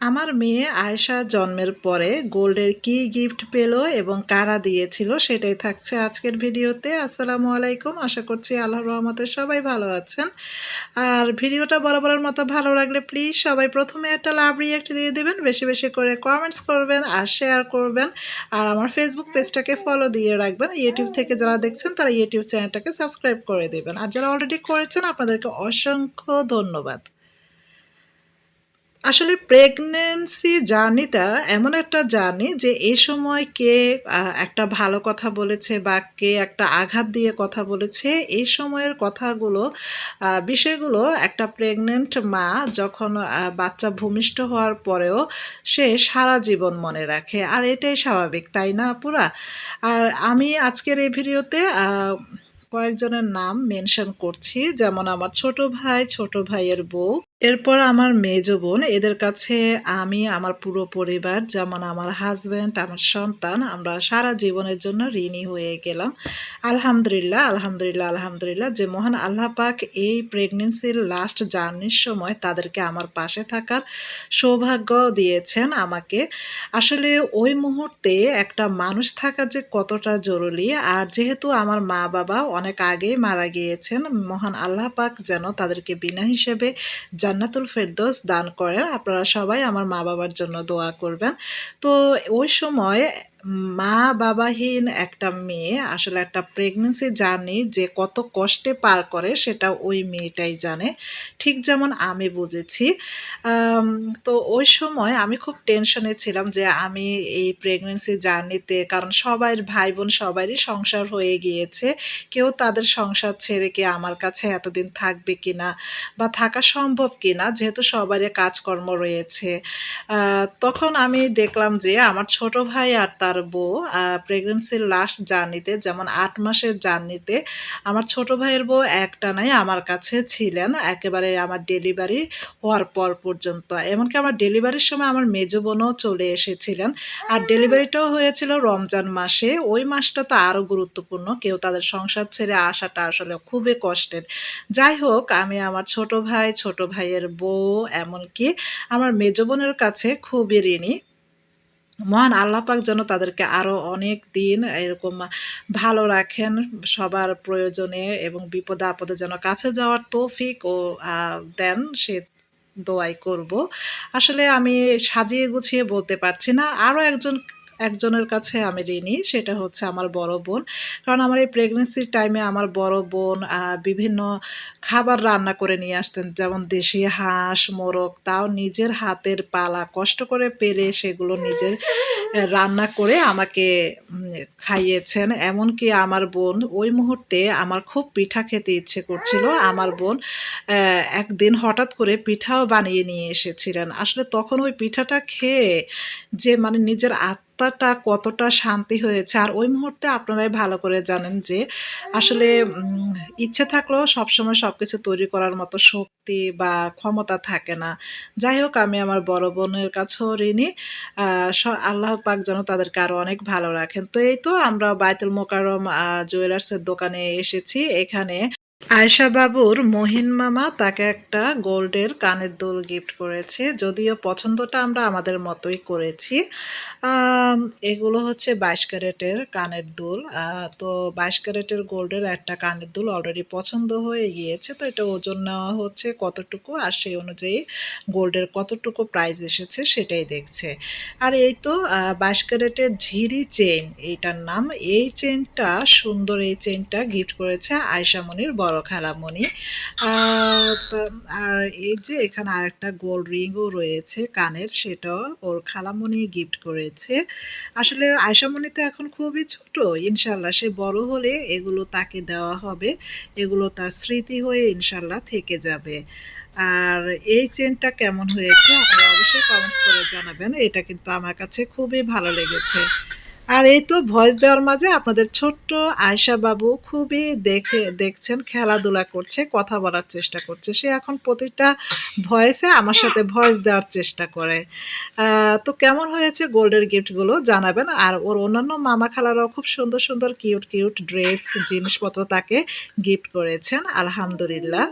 আমার মেয়ে আয়েশা জন্মের পরে গোল্ডের কি গিফট পেল এবং কারা দিয়েছিল সেটাই থাকছে আজকের ভিডিওতে। আসসালামু আলাইকুম, আশা করছি আল্লাহ রহমতে সবাই ভালো আছেন। আর ভিডিওটা বরাবরের মতো ভালো লাগলে প্লিজ সবাই প্রথমে একটা লাভ রিয়াক্ট দিয়ে দেবেন, বেশি বেশি করে কমেন্টস করবেন আর শেয়ার করবেন। আর আমার ফেসবুক পেজটাকে ফলো দিয়ে রাখবেন। ইউটিউব থেকে যারা দেখছেন তারা ইউটিউব চ্যানেলটাকে সাবস্ক্রাইব করে দেবেন। আর যারা অলরেডি করেছেন, আপনাদেরকে অসংখ্য ধন্যবাদ। আসলে প্রেগনেন্সি জার্নিটা এমন একটা জার্নি যে এই সময় কে একটা ভালো কথা বলেছে বা কে একটা আঘাত দিয়ে কথা বলেছে এই সময়ের কথাগুলো বিষয়গুলো একটা প্রেগনেন্ট মা যখন বাচ্চা ভূমিষ্ঠ হওয়ার পরেও সে সারা জীবন মনে রাখে। আর এটাই স্বাভাবিক, তাই না পুরা আর আমি আজকের এই ভিডিওতে কয়েকজনের নাম মেনশন করছি। যেমন আমার ছোট ভাই, ছোট ভাইয়ের বউ। এরপর আমার মেজ বোন, এদের কাছে আমি, আমার পুরো পরিবার, যেমন আমার হাজব্যান্ড আমার সন্তান, আমরা সারা জীবনের জন্য ঋণী হয়ে গেলাম। আলহামদুলিল্লাহ আলহামদুলিল্লাহ আলহামদুলিল্লাহ, যে মহান আল্লাহ পাক এই প্রেগনেন্সির লাস্ট জার্নির সময় তাদেরকে আমার পাশে থাকার সৌভাগ্য দিয়েছেন আমাকে। আসলে ওই মুহূর্তে একটা মানুষ থাকা যে কতটা জরুরি, আর যেহেতু আমার মা বাবা অনেক আগেই মারা গিয়েছেন, মহান আল্লাহ পাক যেন তাদেরকে বিনা হিসেবে জান্নাতুল ফেরদোস দান করেন। আপনারা সবাই আমার মা বাবার জন্য দোয়া করবেন। তো ওই সময় মা বাবাহীন একটা মেয়ে, আসলে একটা প্রেগনেন্সি জার্নি যে কত কষ্টে পার করে সেটা ওই মেয়েটাই জানে। ঠিক যেমন আমি বুঝেছি। তো ওই সময় আমি খুব টেনশনে ছিলাম যে আমি এই প্রেগনেন্সি জার্নিতে কারণ সবাই ভাই বোন সবারই সংসার হয়ে গিয়েছে। কেউ তাদের সংসার ছেড়ে কি আমার কাছে এতদিন থাকবে কি না বা থাকা সম্ভব কি না যেহেতু সবারই কাজকর্ম রয়েছে। তখন আমি দেখলাম যে আমার ছোট ভাই আর তার বউ প্রেগনেন্সির লাস্ট জার্নিতে যেমন আট মাসের জার্নিতে আমার ছোট ভাইয়ের বউ একটানাই আমার কাছে ছিলেন, একেবারে আমার ডেলিভারি হওয়ার পর পর্যন্ত। এমনকি আমার ডেলিভারির সময় আমার মেজ বোনও চলে এসেছিলেন। আর ডেলিভারিটাও হয়েছিল রমজান মাসে। ওই মাসটা তো আরও গুরুত্বপূর্ণ। কেউ তাদের সংসার ছেড়ে আসাটা আসলে খুবই কষ্টের। যাই হোক, আমি আমার ছোট ভাই, ছোট ভাইয়ের বউ, এমনকি আমার মেজ বোনের কাছে খুবই ঋণী। মহান আল্লাপাক যেন তাদেরকে আরও অনেক দিন এরকম ভালো রাখেন সবার প্রয়োজনে এবং বিপদে আপদে যেন কাছে যাওয়ার তৌফিক ও দেন, সে দোয়াই করব। আসলে আমি সাজিয়ে গুছিয়ে বলতে পারছি না। আরও একজন একজনের কাছে আমি ঋণী, সেটা হচ্ছে আমার বড় বোন। কারণ আমার এই প্রেগনেন্সির টাইমে আমার বড় বোন বিভিন্ন খাবার রান্না করে নিয়ে আসতেন, যেমন দেশি হাঁস, মোরগ, তাও নিজের হাতের পালা। কষ্ট করে পেরে সেগুলো নিজের রান্না করে আমাকে খাইয়েছেন। এমনকি আমার বোন, ওই মুহূর্তে আমার খুব পিঠা খেতে ইচ্ছে করছিল। আমার বোন একদিন হঠাৎ করে পিঠাও বানিয়ে নিয়ে এসেছিলেন। আসলে তখন ওই পিঠাটা খেয়ে যে মানে নিজের আত্মাটা কতটা শান্তি হয়েছে? আর ওই মুহূর্তে আপনারাই ভালো করে জানেন যে আসলে ইচ্ছে থাকলেও সবসময় সব কিছু তৈরি করার মতো শক্তি বা ক্ষমতা থাকে না। যাই হোক, আমি আমার বড় বোনের কাছেও ঋণী। আল্লাহ পাক যেন তাদেরকে আরও অনেক ভালো রাখেন। তো এই তো আমরা বাইতুল মোকাররম জুয়েলার্সের দোকানে এসেছি। এখানে বাবুর মহিন মামা তাকে একটা গোল্ডের কানের দুল গিফট করেছে, যদিও পছন্দটা আমরা আমাদের মতোই করেছি। এগুলো হচ্ছে বাইশ ক্যারেটের কানের দুল। তো বাইশ ক্যারেটের গোল্ডের একটা কানের দুল অলরেডি পছন্দ হয়ে গিয়েছে, তো এটা ওজন নেওয়া হচ্ছে কতটুকু আর সেই অনুযায়ী গোল্ডের কতটুকু প্রাইস এসেছে সেটাই দেখছে। আর এই তো বাইশ ক্যারেটের ঝিরি চেইন এইটার নাম, এই চেইনটা সুন্দর এই চেইনটা গিফট করেছে আয়সামণির বড় খালামণি। আহ, তা- আর এই যে এখানে আরেকটা গোল্ড রিংও রয়েছে কানের সেটাও ওর খালামণি গিফট করেছে। আসলে আয়সামণি তো এখন খুবই ছোট ইনশাল্লাহ সে বড় হলে এগুলো তাকে দেওয়া হবে এগুলো তার স্মৃতি হয়ে ইনশাল্লাহ থেকে যাবে। আর এই চেনটা কেমন হয়েছে আপনারা অবশ্যই কমেন্টস করে জানাবেন এটা কিন্তু আমার কাছে খুবই ভালো লেগেছে। আর এই তো ভয়েস দেওয়ার মাঝে আপনাদের ছোট্ট আয়শা বাবু খুবই দেখে, দেখছেন, খেলাধুলা করছে, কথা বলার চেষ্টা করছে। সে এখন প্রতিটা ভয়েসে আমার সাথে ভয়েস দেওয়ার চেষ্টা করে। তো কেমন হয়েছে গোল্ডের গিফটগুলো জানাবেন? আর ওর অন্যান্য মামা খালারাও খুব সুন্দর সুন্দর কিউট কিউট ড্রেস জিনিসপত্র তাকে গিফট করেছেন, আলহামদুলিল্লাহ।